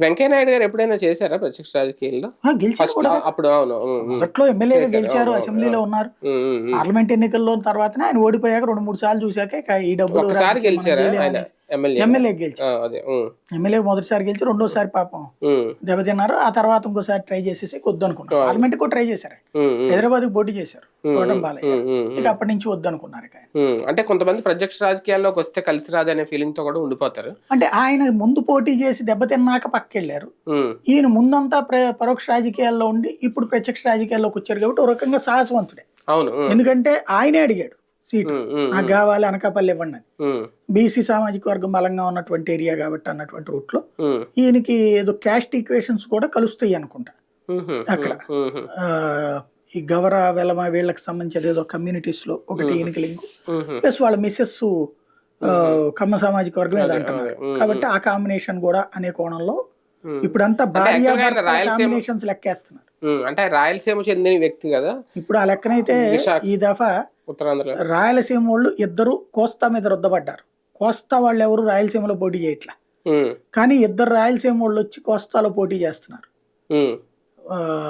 వెంకయ్య నాయుడు గారు ఎప్పుడైనా చేశారా ప్రత్యక్ష రాజకీయాల్లో? గెలిచారు అప్పుడు అవును. మొదట్లో ఎమ్మెల్యేగా గెలిచారు అసెంబ్లీలో ఉన్నారు. పార్లమెంట్ ఎన్నికల్లో తర్వాతనే ఆయన ఓడిపోయాక రెండు మూడు సార్లు చూశాక ఈ డబ్బులు ఎమ్మెల్యే? గెలిచారు. ఎమ్మెల్యే మొదటిసారి గెలిచి రెండోసారి పాపం దెబ్బతిన్నారు. ఆ తర్వాత ఇంకోసారి ట్రై చేసేసి వద్దనుకున్నారు పార్లమెంట్ కూడా ట్రై చేశారు హైదరాబాద్ పోటీ చేశారు. బాలయ్య ఇక అప్పటి నుంచి వద్దనుకున్నారు ఇక. అంటే కొంతమంది ప్రత్యక్ష రాజకీయాల్లోకి వస్తే కలిసి రాదనే ఫీలింగ్తో కూడా ఉండిపోతారు. అంటే ఆయన ముందు పోటీ చేసి దెబ్బతిన్నాక పక్కెళ్ళారు. ఈయన ముందంతా ప్ర పరోక్ష రాజకీయాల్లో ఉండి ఇప్పుడు ప్రత్యక్ష రాజకీయాల్లోకి వచ్చారు కాబట్టి ఒక రకంగా సాహసవంతుడే. అవును ఎందుకంటే ఆయనే అడిగాడు సీటు. నాకు కావాలి అనకాపల్లి ఇవ్వండి అని. బీసీ సామాజిక వర్గం బలంగా ఉన్నటువంటి ఏరియా కాబట్టి అన్నటువంటి రూట్లో ఈయనకి ఏదో క్యాస్ట్ ఈక్వేషన్స్ కూడా కలుస్తాయి అనుకుంటా. అక్కడ. ఈ గవర వెలమ వీళ్ళకి సంబంధించిన ఏదో కమ్యూనిటీస్లో ఒకటి ఈయనకి లింక్. ప్లస్ వాళ్ళ మిస్సెస్ కమ్మ సామాజిక వర్గం ఏదో అంటున్నారు. కాబట్టి ఆ కాంబినేషన్ కూడా అనే కోణంలో. ఇప్పుడంతా భార్య కాంబినేషన్స్ లెక్కేస్తున్నారు. అంటే రాయలసీమ చెందిన వ్యక్తి కదా? ఇప్పుడు ఆ లెక్కనైతే. ఈ దఫా రాయలసీమ వాళ్ళు ఇద్దరు కోస్తా మీద రుద్దపడ్డారు కోస్తా వాళ్ళు ఎవరు రాయలసీమలో పోటీ చేయట్లా. కానీ ఇద్దరు రాయలసీమ వాళ్ళు వచ్చి కోస్తాలో పోటీ చేస్తున్నారు. uh,